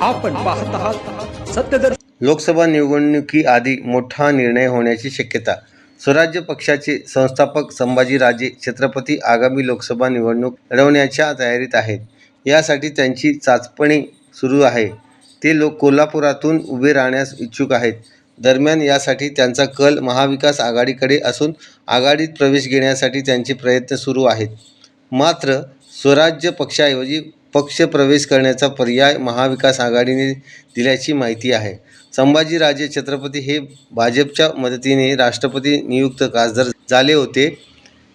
आपण पाहत आहात सत्यदर्शन. लोकसभा निवडणुकीआधी मोठा निर्णय होण्याची शक्यता. स्वराज्य पक्षाचे संस्थापक संभाजीराजे छत्रपती आगामी लोकसभा निवडणूक लढवण्याच्या तयारीत आहेत. यासाठी त्यांची चाचपणी सुरू आहे. ते लोक कोल्हापुरातून उभे राहण्यास इच्छुक आहेत. दरम्यान यासाठी त्यांचा कल महाविकास आघाडीकडे असून आघाडीत प्रवेश घेण्यासाठी त्यांचे प्रयत्न सुरू आहेत. मात्र स्वराज्य पक्षाऐवजी पक्ष प्रवेश करण्याचा पर्याय महाविकास आघाडीने दिल्याची माहिती आहे. संभाजीराजे छत्रपती हे भाजपच्या मदतीने राष्ट्रपती नियुक्त खासदार झाले होते.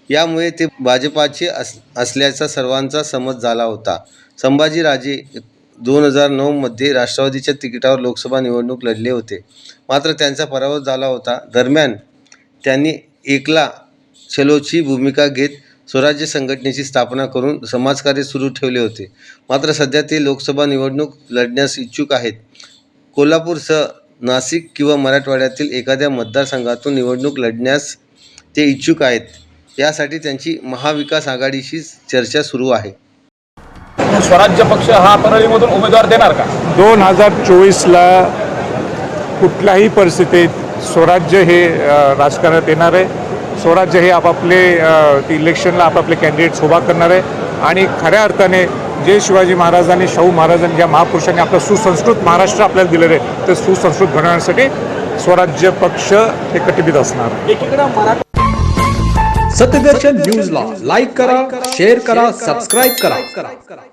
यामुळे ते भाजपाचे अस असल्याचा सर्वांचा समज झाला होता. संभाजीराजे दोन हजार नऊमध्ये राष्ट्रवादीच्या तिकिटावर लोकसभा निवडणूक लढले होते. मात्र त्यांचा पराभव झाला होता. दरम्यान त्यांनी एकला चलोची भूमिका घेत स्वराज्य संघटनेची स्थापना करून समाजकार्य सुरू ठेवले होते. मात्र सध्या ते लोकसभा निवडणूक लढण्यास इच्छुक आहेत. कोल्हापूरसह नाशिक किंवा मराठवाड्यातील एखाद्या मतदारसंघातून निवडणूक लढण्यास ते इच्छुक आहेत. यासाठी त्यांची महाविकास आघाडीशी चर्चा सुरू आहे. स्वराज्य पक्ष हा परळीमधून उमेदवार देणार का? दोन हजार चोवीसला कुठल्याही परिस्थितीत स्वराज्य हे राजकारणात येणार आहे. स्वराज्य हे आपापले इलेक्शनला आपापले कॅन्डिडेट्स उभा करणार आहे. आणि खऱ्या अर्थाने जे शिवाजी महाराजांनी शाहू महाराजांनी ज्या महापुरुषांनी आपलं सुसंस्कृत महाराष्ट्र आपल्याला दिलेलं आहे ते सुसंस्कृत घडवण्यासाठी स्वराज्य पक्ष हे कटिबद्ध असणार. आहे एकीकडे मराठा सत्यदर्शन न्यूजला लाईक करा शेअर करा सबस्क्राईब करा.